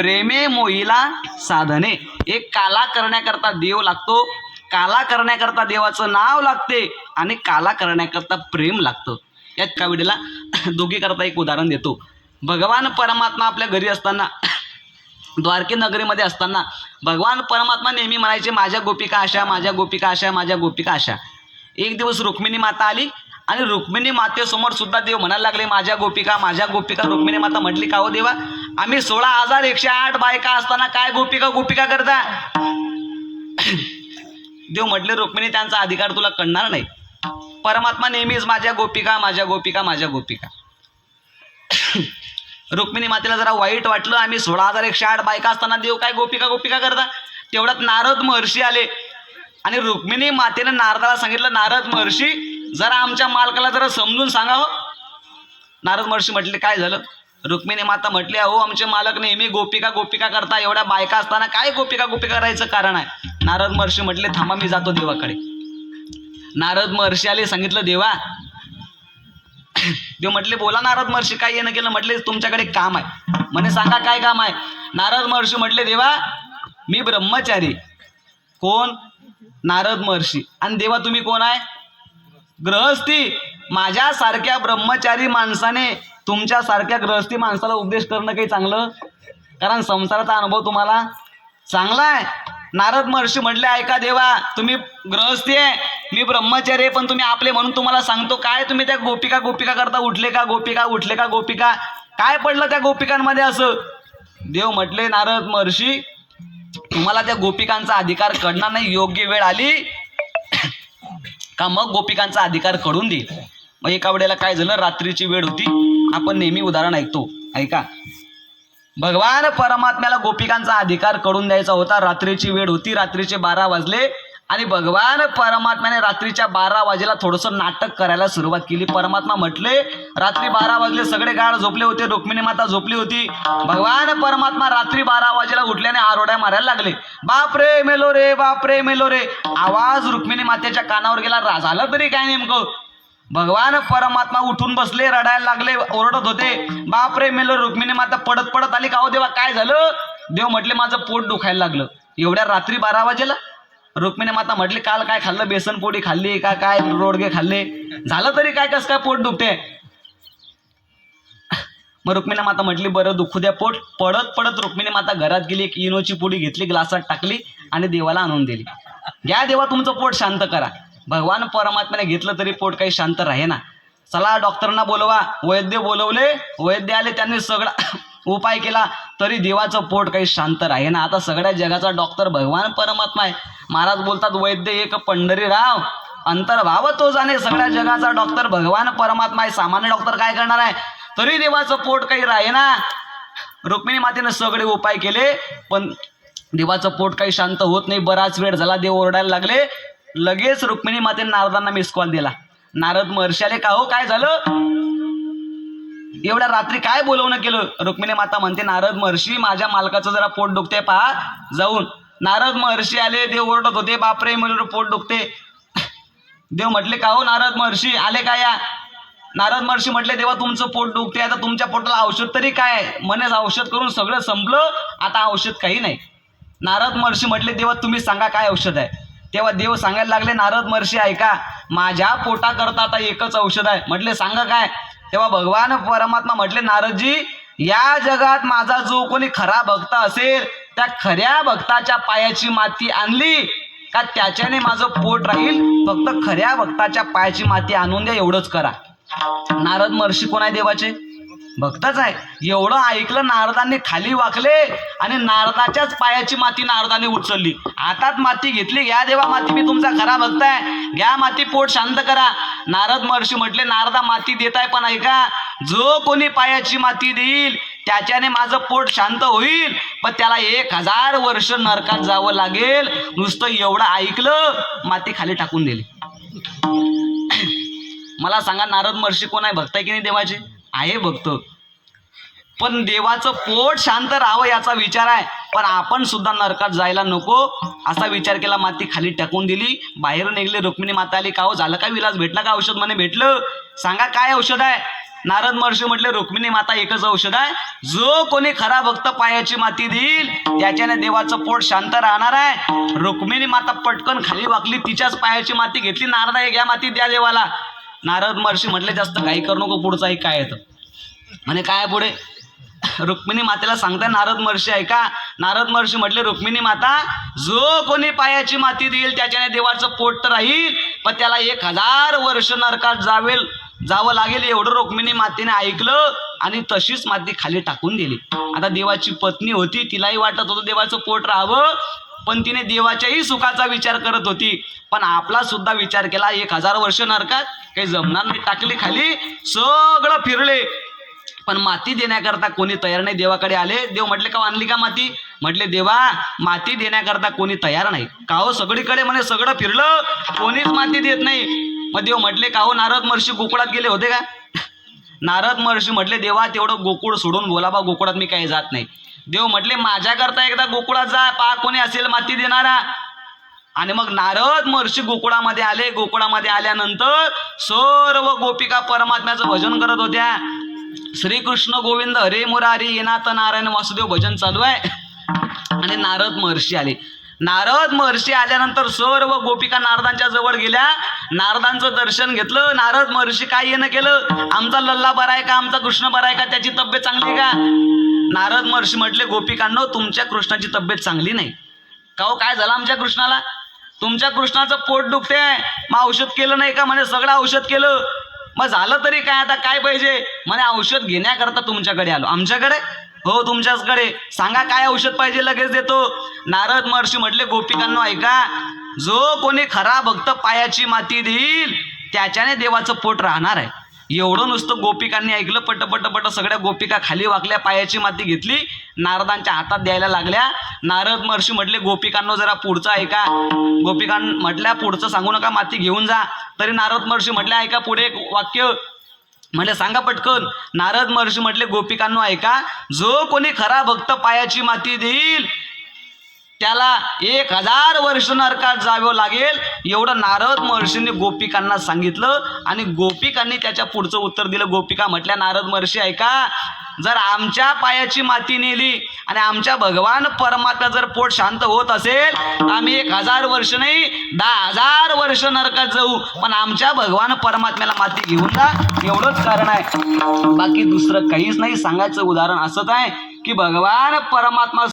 प्रेमे मोहिला साधने. एक काला करण्याकरता देव लागतो काला करण्याकरता देवाचं नाव लागते आणि काला करण्याकरता प्रेम लागतं. यात काविडीला दोघीकरता एक उदाहरण देतो. भगवान परमात्मा आपल्या घरी असताना द्वारके नगरीमध्ये असताना भगवान परमात्मा नेहमी म्हणायचे माझ्या गोपिका अशा माझ्या गोपिका अशा माझ्या गोपिका अशा. एक दिवस रुक्मिणी माता आली आणि रुक्मिणी मातेसमोर सुद्धा देव म्हणायला लागले माझ्या गोपिका माझ्या गोपिका. रुक्मिणी माता म्हटली का हो देवा? आम्ही सोळा हजार एकशे आठ बायका असताना काय गोपिका गोपिका करता? देव म्हटले रुक्मिणी त्यांचा अधिकार तुला कळणार नाही. परमात्मा नेहमीच माझ्या गोपिका माझ्या गोपिका माझ्या गोपिका. रुक्मिणी मातेला जरा वाईट वाटलं आम्ही सोळा हजार एकशे आठ बायका असताना देव काय गोपिका गोपिका करता? तेवढ्यात नारद महर्षी आले. आणि रुक्मिणी मातेने नारदाला सांगितलं नारद महर्षी जरा आमच्या मालकाला जरा समजून सांगा हो. नारद महर्षी म्हटले काय झालं? रुक्मिणी माता म्हटली अहो आमचे मालक नेहमी गोपिका गोपिका करता एवढ्या बायका असताना काय गोपिका गोपिका करायचं कारण आहे? नारद महर्षी म्हटले थांबा मी जातो देवाकडे. नारद महर्षी आले सांगितलं देवा देव म्हटले बोला नारद महर्षी काय येणं केलं म्हटले तुमच्याकडे काम आहे. म्हणे सांगा काय काम आहे? नारद महर्षी म्हटले देवा मी ब्रह्मचारी. कोण? नारद महर्षी. आणि देवा तुम्ही कोण आहे? ग्रहस्थी माझ्यासारख्या ब्रह्मचारी माणसाने तुमच्यासारख्या ग्रहस्थी माणसाला उपदेश करणं काही चांगलं? कारण संसाराचा अनुभव तुम्हाला चांगला आहे. नारद महर्षी म्हटले ऐका देवा तुम्ही ग्रहस्थी आहे मी ब्रह्मचारी आहे पण तुम्ही आपले म्हणून तुम्हाला सांगतो काय तुम्ही त्या गोपिका गोपिका करता? उठले का गोपिका? उठले का गोपिका? काय पडलं त्या गोपिकांमध्ये असं? देव म्हटले नारद महर्षी तुम्हाला त्या गोपिकांचा अधिकार कळणार नाही. योग्य वेळ आली का मग गोपिकांचा अधिकार कळून देईल? मग एका वेळेला काय झालं? रात्रीची वेळ होती. आपण नेहमी उदाहरण ऐकतो. ऐका. भगवान परमात्म्याला गोपिकांचा अधिकार करून द्यायचा होता. रात्रीची वेळ होती. रात्रीचे बारा वाजले आणि भगवान परमात्म्याने रात्रीच्या बारा वाजेला थोडंसं नाटक करायला सुरुवात केली. परमात्मा म्हटले रात्री बारा वाजले सगळे गाड झोपले होते. रुक्मिणी माता झोपली होती. भगवान परमात्मा रात्री बारा वाजेला उठल्याने आरोड्या मारायला लागले. बाप रे मेलो रे बाप रे मेलो रे. आवाज रुक्मिणी मातेच्या कानावर गेला. झालं तरी काय नेमकं? भगवान परमात्मा उठून बसले रडायला लागले ओरडत होते. बाप रे मेलो रुक्मिणी माता पडत पडत आली का हो देवा काय झालं? देव म्हटले माझं पोट दुखायला लागलं. एवढ्या रात्री बारा वाजेला रुक्मिणी माता म्हटली काल काय खाल्लं? बेसन पोळी खाल्ली का काय? रोडगे खाल्ले. झालं तरी काय कस काय पोट दुखते? मग रुक्मिणी माता म्हटली बरं दुखू द्या पोट. पडत पडत रुक्मिणी माता घरात गेली एक इनोची पोळी घेतली ग्लासात टाकली आणि देवाला आणून दिली. घ्या देवा तुमचं पोट शांत करा. भगवान परमात्म्याने घेतलं तरी पोट काही शांत राहे ना. चला डॉक्टरना बोलवा. वैद्य बोलवले. वैद्य आले त्यांनी सगळा उपाय केला तरी देवाचं पोट काही शांत राहे ना. आता सगळ्या जगाचा डॉक्टर भगवान परमात्मा आहे. महाराज बोलतात वैद्य एक पंढरीराव. अंतर्भाव तो जाणे. सगळ्या जगाचा डॉक्टर भगवान परमात्मा आहे. सामान्य डॉक्टर काय करणार आहे? तरी देवाचं पोट काही राहे ना. रुक्मिणी मातेनं सगळे उपाय केले पण देवाचं पोट काही शांत होत नाही. बराच वेळ झाला देव ओरडायला लागले. लगेच रुक्मिणी मातेने नारदांना मिस कॉल दिला. नारद महर्षाले का हो काय झालं? एवढ्या रात्री काय बोलवणं केलं? रुक्मिणी माता म्हणते नारद महर्षी माझ्या मालकाचं जरा पोट दुखते पहा. जाऊन नारद महर्षी आले देव ओरडत होते बापरे म्हणून पोट दुखते देव म्हटले का हो नारद महर्षी आले का या? नारद महर्षी म्हटले देवा तुमचं पोट दुखते आता तुमच्या पोटाला औषध तरी काय आहे? औषध करून सगळं संपलं आता औषध काही नाही. नारद महर्षी म्हटले देवा तुम्ही सांगा काय औषध आहे? तेव्हा देव सांगायला लागले नारद महर्षी ऐका माझ्या पोटाकरता आता एकच औषध आहे. म्हटले सांगा काय? तेव्हा भगवान परमात्मा म्हटले नारदजी या जगात माझा जो कोणी खरा भक्त असेल त्या खऱ्या भक्ताच्या पायाची माती आणली का त्याच्याने माझं पोट राहील? फक्त खऱ्या भक्ताच्या पायाची माती आणून द्या एवढंच करा. नारद महर्षी कोण आहे देवाचे? भक्तच आहे. एवढं ऐकलं नारदांनी खाली वाकले आणि नारदाच्याच पायाची माती नारदाने उचलली. हातात माती घेतली घ्या देवा माती मी तुमचा खरा भक्त आहे घ्या माती पोट शांत करा. नारद महर्षी म्हटले नारदा माती देत आहे पण ऐका जो कोणी पायाची माती देईल त्याच्याने माझं पोट शांत होईल. पण त्याला एक हजार वर्ष नरकात जावं लागेल. नुसतं एवढं ऐकलं माती खाली टाकून दिली. मला सांगा नारद महर्षी कोण आहे? भक्त आहे की नाही देवाचे? आहे भक्त पण देवाचं पोट शांत राहावं याचा विचार आहे. पण आपण सुद्धा नरकात जायला नको. असा विचार केला माती खाली टाकून दिली. बाहेर निघले रुक्मिणी माता आली. का हो झालं काय विलास? भेटला का औषध म्हणे? भेटलं. सांगा काय औषध आहे? नारद महर्षी म्हटले रुक्मिणी माता एकच औषध आहे. जो कोणी खरा भक्त पायाची माती देईल त्याच्याने देवाचं पोट शांत राहणार आहे. रुक्मिणी माता पटकन खाली वाकली तिच्याच पायाची माती घेतली. नारदा आहे घ्या माती द्या देवाला. नारद महर्षी म्हटले जास्त काही करू नको पुढचाही काय येतं म्हणे काय पुढे? रुक्मिणी मातेला सांगताय नारद महर्षी ऐका नारद महर्षी म्हटले रुक्मिणी माता जो कोणी पायाची माती देईल त्याच्याने देवाचं पोट तर राहील पण त्याला एक हजार वर्ष नरकात जावेल जावं लागेल. एवढं रुक्मिणी मातेने ऐकलं आणि तशीच माती खाली टाकून दिली. आता देवाची पत्नी होती तिलाही वाटत होतं देवाचं पोट राहावं पण तिने देवाच्याही सुखाचा विचार करत होती. पण आपला सुद्धा विचार केला एक हजार वर्ष नरकात काही जमणार नाही. टाकली खाली सगळं फिरले. पण माती देण्याकरता कोणी तयार नाही. देवाकडे आले देव म्हटले का आणली का माती? म्हटले देवा माती देण्याकरता कोणी तयार नाही. का हो सगळीकडे म्हणे सगळं फिरलं कोणीच माती देत नाही. मग देव म्हटले का हो नारद महर्षी गोकुळात गेले होते का? नारद महर्षी म्हटले देवा तेवढं गोकुळ सोडून बोला बा गोकुळात मी काही जात नाही. देव म्हटले माझ्याकरता एकदा गोकुळात जा पा कोणी असेल माती देणारा. आणि मग नारद महर्षी गोकुळामध्ये आले. गोकुळामध्ये आल्यानंतर सर्व गोपिका परमात्म्याचं भजन करत होत्या. श्रीकृष्ण गोविंद हरे मुरारी येनाथ नारायण वासुदेव भजन चालू आहे. आणि नारद महर्षी आले. नारद महर्षी आल्यानंतर सर्व गोपिका नारदांच्या जवळ गेल्या. नारदांचं दर्शन घेतलं. नारद महर्षी काय येणं केलं? आमचा लल्ला बरा आहे का? आमचा कृष्ण बरा आहे का? त्याची तब्येत चांगली का? नारद महर्षी म्हटले गोपिकांनो तुमच्या कृष्णाची तब्येत चांगली नाही. का हो? काय झालं आमच्या कृष्णाला? तुमच्या कृष्णाचं पोट दुखते मग औषध केलं नाही का? म्हणजे सगळं औषध केलं. मग झालं तरी काय आता? काय पाहिजे? म्हणे औषध घेण्याकरता तुमच्याकडे आलो. आमच्याकडे? हो तुमच्याचकडे. सांगा काय औषध पाहिजे लगेच देतो. नारद महर्षी म्हटले गोपिकांनो ऐका. जो कोणी खरा भक्त पायाची माती देईल त्याच्याने देवाचं पोट राहणार आहे. एवढं नुसतं गोपिकांनी ऐकलं पट पट पट सगळ्या गोपिका खाली वाकल्या पायाची माती घेतली नारदांच्या हातात द्यायला लागल्या. नारद महर्षी म्हटले गोपिकांनो जरा पुढचं ऐका. गोपिकां म्हटल्या पुढचं सांगू नका माती घेऊन जा. तरी नारद महर्षी म्हटले ऐका पुढे एक वाक्य म्हटले सांगा पटकन. नारद महर्षी म्हटले गोपिकांनो ऐका जो कोणी खरा भक्त पायाची माती देईल त्याला एक हजार वर्ष नरकात जावं लागेल. एवढं नारद महर्षींनी गोपिकांना सांगितलं आणि गोपिकांनी त्याच्या पुढचं उत्तर दिलं. गोपिका म्हटल्या नारद महर्षी ऐका जर आमच्या पायाची माती नेली आणि आमच्या भगवान परमात्मा जर पोट शांत होत असेल तर आम्ही एक हजार वर्ष नाही दहा हजार वर्ष नरकात जाऊ पण आमच्या भगवान परमात्म्याला माती घेऊन जा एवढंच कारण आहे. बाकी दुसरं काहीच नाही सांगायचं उदाहरण असंच आहे की भगवान परमात्मा